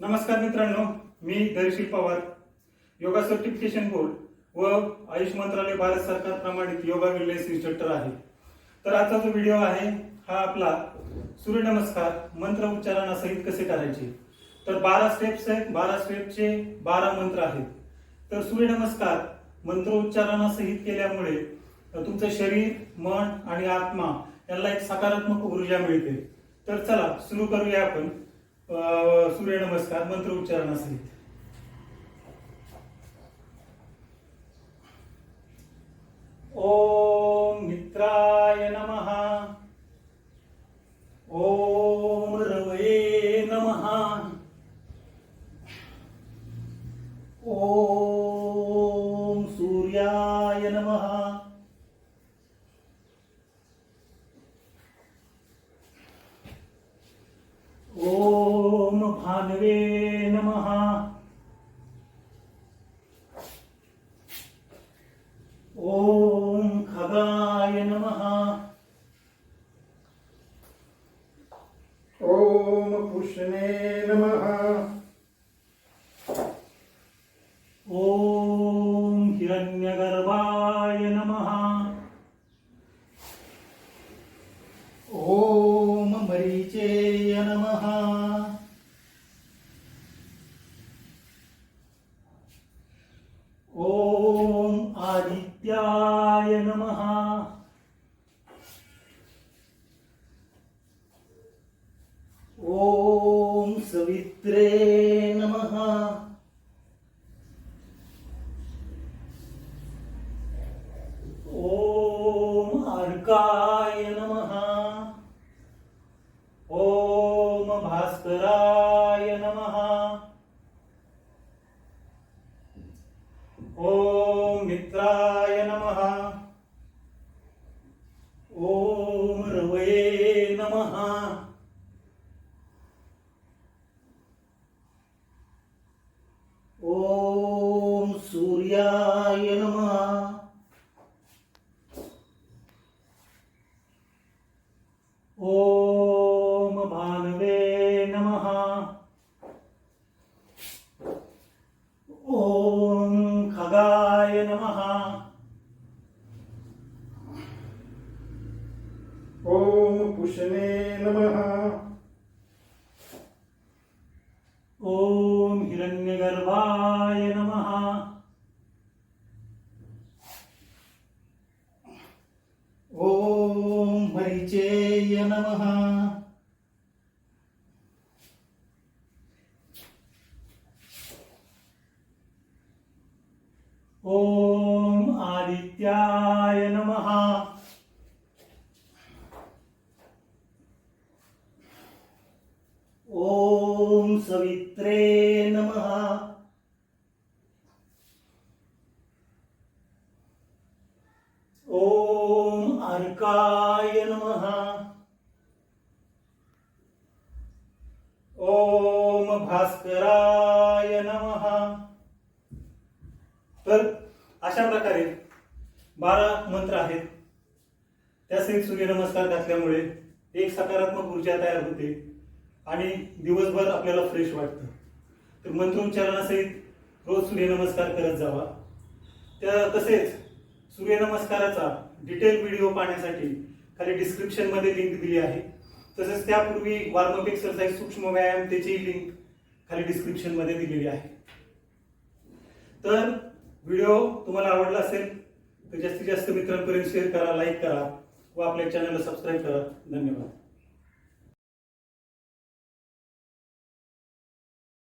नमस्कार मित्रांनो मी Dhairyasheel Pawar yoga certification board व आयुष मंत्रालय भारत सरकार प्रमाणित योगा वेलनेस इन्स्ट्रक्टर आहे. तर आजचा जो व्हिडिओ आहे हा आपला सूर्यनमस्कार मंत्र उच्चारणासहित कसे करायचे? तर बारा स्टेप्स आहेत बारा स्टेपचे बारा मंत्र आहेत. तर सूर्यनमस्कार मंत्र उच्चारणासहित केल्यामुळे तुमचं शरीर मन आणि आत्मा यांना एक सकारात्मक ऊर्जा मिळते. तर चला सुरू करूया आपण. सूर्यनमस्कार मंत्र उच्चारणासहित ओम मित्राय नमः. ओम रवये नमः. ओम सूर्याय नमः. ओम मानवे नमः. ॐ खगाय नमः. ॐ पुष्णे नमः. ॐ हिरण्यगर्भाय नमः. ॐ मरीचेय नमः. ओम आदित्याय नमः। ओम सवित्रे नमः। ओम अर्काय नमः। ओम भास्कराय नमः। ओम ॐ पुष्णे नमः। ओम हिरण्यगर्भाय नमः। ओम मरीचेय नमः। ओम आदित्याय नमः सवित्रे नमः। ओम अर्काय नमः। ओम भास्कराय नमहा तर अशा प्रकारे बारा मंत्र आहेत. त्या त्यासहित सूर्यनमस्कार घातल्यामुळे एक सकारात्मक ऊर्जा तयार होते. आणि दिवसभर आपल्याला फ्रेश वाटतं. तर मंत्रोच्चारणासहित रोज सूर्यनमस्कार करत जावा. त्या तसेच सूर्यनमस्काराचा डिटेल व्हिडिओ पाहण्यासाठी खाली डिस्क्रिप्शनमध्ये लिंक दिली आहे. तसेच त्यापूर्वी वॉर्मअप एक्सरसाइज सूक्ष्म व्यायाम त्याचीही लिंक खाली डिस्क्रिप्शनमध्ये दिलेली आहे. तर व्हिडिओ तुम्हाला आवडला असेल तर जास्तीत जास्त मित्रांपर्यंत शेअर करा लाईक करा व आपल्या चॅनलला सबस्क्राईब करा. धन्यवाद.